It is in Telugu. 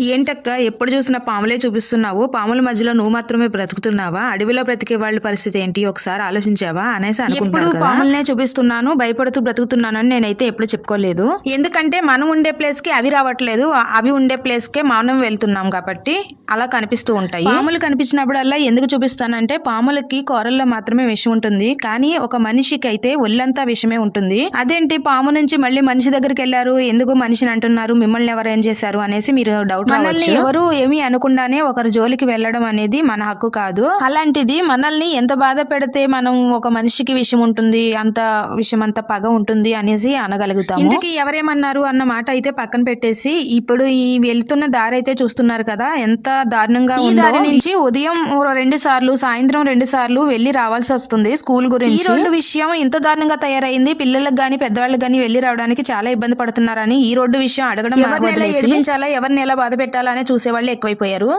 ఏంటక్క ఎప్పుడు చూసినా పాములే చూపిస్తున్నావు. పాముల మధ్యలో నువ్వు మాత్రమే బ్రతుకుతున్నావా? అడవిలో బ్రతికే వాళ్ళ పరిస్థితి ఏంటి? ఒకసారి ఆలోచించావా? అనేసి ఎప్పుడు పాములనే చూపిస్తున్నాను భయపడుతూ బ్రతుకుతున్నానని నేనైతే ఎప్పుడు చెప్పుకోలేదు. ఎందుకంటే మనం ఉండే ప్లేస్కి అవి రావట్లేదు. అవి ఉండే ప్లేస్ కే మనం వెళ్తున్నాం కాబట్టి అలా కనిపిస్తూ ఉంటాయి. పాములు కనిపించినప్పుడల్లా ఎందుకు చూపిస్తానంటే పాములకి కూరల్లో మాత్రమే విషం ఉంటుంది. కానీ ఒక మనిషికి అయితే ఒళ్ళంతా విషమే ఉంటుంది. అదేంటి పాము నుంచి మళ్ళీ మనిషి దగ్గరికి వెళ్ళారు? ఎందుకు మనిషిని అంటున్నారు? మిమ్మల్ని ఎవరు ఏం చేశారు? అనేసి మీరు డౌట్ మనల్ని ఎవరు ఏమీ అనకుండానే ఒకరి జోలికి వెళ్ళడం అనేది మన హక్కు కాదు. అలాంటిది మనల్ని ఎంత బాధ పెడితే మనం ఒక మనిషికి విషయం ఉంటుంది అంత విషయం అంత పగ ఉంటుంది అనేసి అనగలుగుతాం ఇందుకు ఎవరేమన్నారు అన్న మాట అయితే పక్కన పెట్టేసి ఇప్పుడు ఈ వెళ్తున్న దారి అయితే చూస్తున్నారు కదా ఎంత దారుణంగా ఈ దారి నుంచి ఉదయం రెండు సార్లు సాయంత్రం రెండు సార్లు వెళ్ళి రావాల్సి వస్తుంది స్కూల్ గురించి. ఈ రోడ్డు విషయం ఇంత దారుణంగా తయారైంది పిల్లలకు గాని పెద్దవాళ్ళకి గాని వెళ్ళి రావడానికి చాలా ఇబ్బంది పడుతున్నారని ఈ రోడ్డు విషయం అడగడం ఎవరిని ఎలా ఎవరిని ఎలా బాధ పెట్టాలా చూసేవాళ్ళు ఎక్కువైపోయారు.